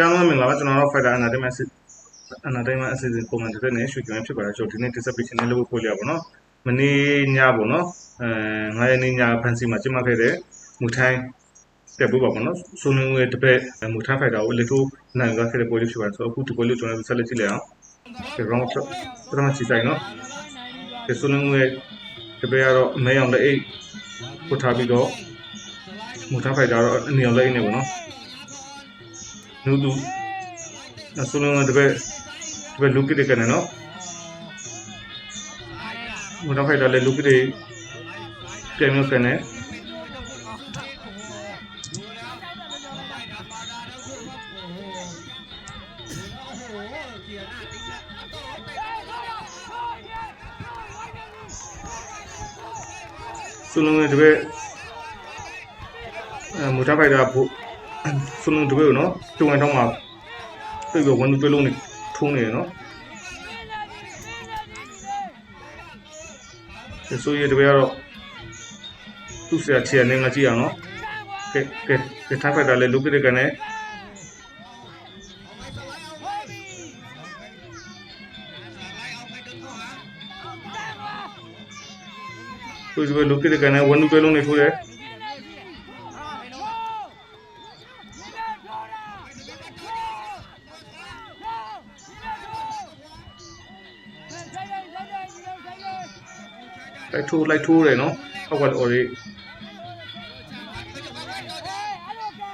ပြန်လို့မင်္ဂလာပါကျွန်တော်တို့ Fighter Entertainment အနာတိုင်းမှာအစီအစဉ်ပုံမှန်တစ်နေ့ရွှေကြံဖြစ်ပါတယ်ကျွန်တော်ဒီနေ့ dissertation နဲ့လုပ်ဖို့ပြရပါတော့မနေ့ညပေါ့နော်အဲ9ရက်နေ့ညဖန်စီမှာကျင်းပခဲ့တဲ့မူထိုင်းတက်ဖို့ပါပေါ့နော်ဆိုနေရဲ့တပည့်မူထိုင်း fighter ကိုလေထိုးနိုင်သွားခဲ့တဲ့ပွဲလေးဖြစ်ပါတယ်ဆိုတော့အခုဒီပွဲလေးကျွန်တော်ဆက်လက်ကြည့်လိုက်အောင်ဒီ round ပထမချီဆိုင်နော်ဒီဆိုနေရဲ့တပည့်ကတော့အမဲအောင်လက်အိတ်ပို့ထားပြီးတော့မူထိုင်း fighter တော့အနေအောင်လက်အိတ်နေပေါ့နော် နူးတူဆိုနေရဲ့တပည့်တပည့်လူကစ်တဲ့ကနေနော်မူထိုင်း fighter လည်းလူကစ်တဲ့ပြန်မျိုးကနေစုလုံးရဲ့တပည့်အဲမူထားဖိုက်တာဘု စုလုံးတပည့်ကိုနော်တုံဝင်တော့မှာပြည့်ပြီးဝန်တွဲလုံးနေထုံးနေတယ်နော်ဒီဆိုရတဲ့တပည့်ကတော့သူ့ဆရာချီရနေငါကြည့်အောင်နော်ကဲကဲကဲထားဖိုက်တာလေလုကတဲ့ကနေသူဒီဘလုကတဲ့ကနေဝန်တွဲလုံးနေထိုးတယ် လိုက်ထိုးလိုက်ထိုးတယ်နော်ဟောက်ကလည်း already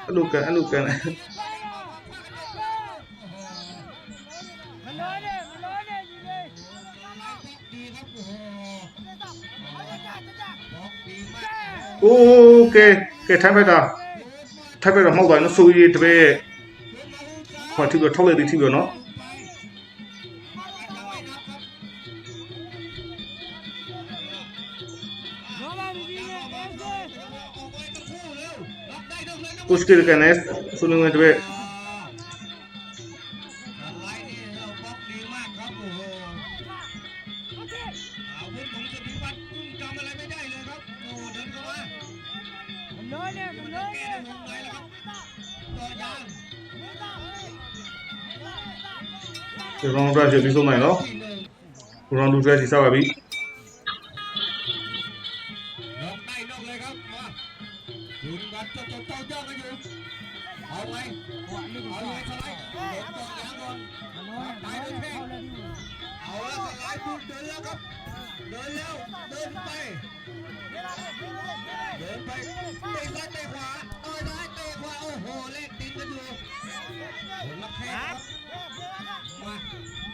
အဲ့လိုကန်အဲ့လိုကန် မလို့နဲ့မလို့နဲ့ညီလေး โอเคကဲထိုင်ဖက်တာထိုင်ဖက်တော့မှောက်သွားနော်ဆိုရီတပည့်ခေါ်ထိပြီးထုတ်လိုက်သည်ထိပြီးနော် push ကကန်နေဆိုလုံးတပည့်မလို့နဲ့မလို့နဲ့ဒီ round တော့ကြည့်ပြီးဆုံးနိုင်နော် round 2ကြီးစားပါပြီ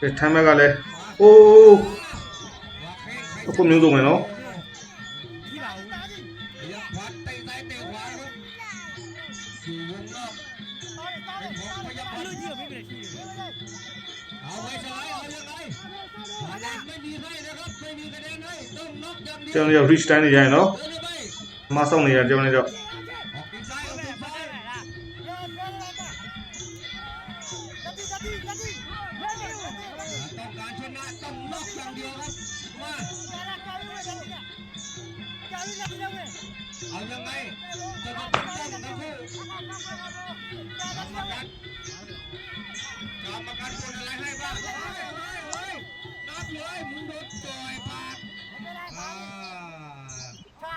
ကဲထမ်းဘက်ကလည်းအိုးအခုမျိုးစုံမယ်နော်ကျောင်းလေး reach တိုင်းနေရရင်နော်မဆောက်နေရကျောင်းလေးတော့ เอายังกับจ้พี่กรมารกรรกานอะไรใหาเยเนับเลยมดปากอ่า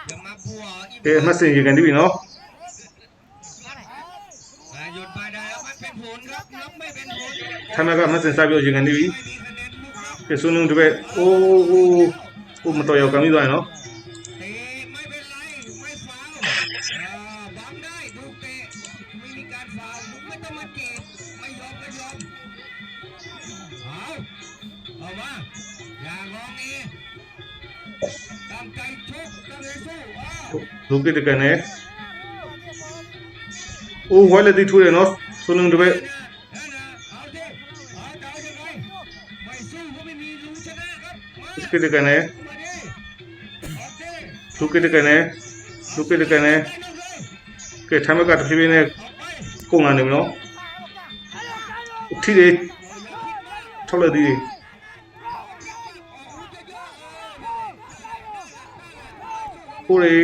อย่ามาพัวอยู่าหยุดไปด้วมัเป็นผลครับนับไม่เป็นผล Tanaka más en sabio llegan de vi. ไม่มีคะแนนมุกครับ Que son un tuve. Oh, oh, oh. Oh, me estoy. Ruki tekane. Oh, why let it through enough? So long to be. Ruki tekane. Ruki tekane. Ruki tekane. Okay, time I got to be in a Kongan, you know. Today, Tolerate. ထိုးတယ်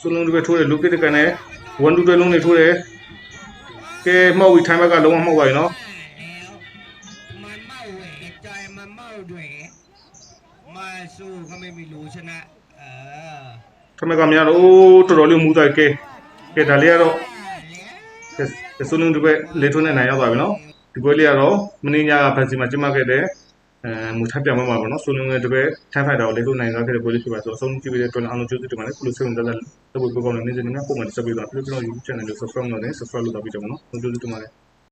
စုလုံးတွေထိုးတယ်လူကစ်တကန်နဲ့ဝန်တူတွဲလုံးတွေထိုးတယ်ကဲမှောက်ပြီးထိုင်းဘက်ကလုံးဝမှောက်ပါပြီနော်ထမကမရတော့တော်တော်လေးမူတိုက်ကဲကဲဒါလေးကတော့စုလုံးတွေလေထိုးနဲ့နိုင်ရောက်သွားပြီနော်ဒီပွဲလေးကတော့မင်းညာကဖန်စီမှာကျင်းပခဲ့တဲ့ အဲမူထပ်ပြမှာပါပေါ့နော်ဆုလုံးရဲ့ဒီဘက်ထိုင်းဖိုက်တာကိုလေထုံးနိုင်သွားခဲ့တဲ့ပွဲလေးဖြစ်ပါဆိုတော့အဆုံးကြည့်ပြီးတဲ့အတွက်အားလုံးကျေးဇူးတင်ပါတယ်ခုလိုဆက်ဝင်တက်တဲ့လုပ်ဖို့ကောင်းတဲ့နေ့စဉ်များပုံမှန်ဆက်ပြီးတော့ပြီးတော့ကျွန်တော် YouTube channel ကို subscribe လုပ်နေ subscribe လုပ်တော့ပြီးကြပါနော်ကျေးဇူးတင်ပါတယ်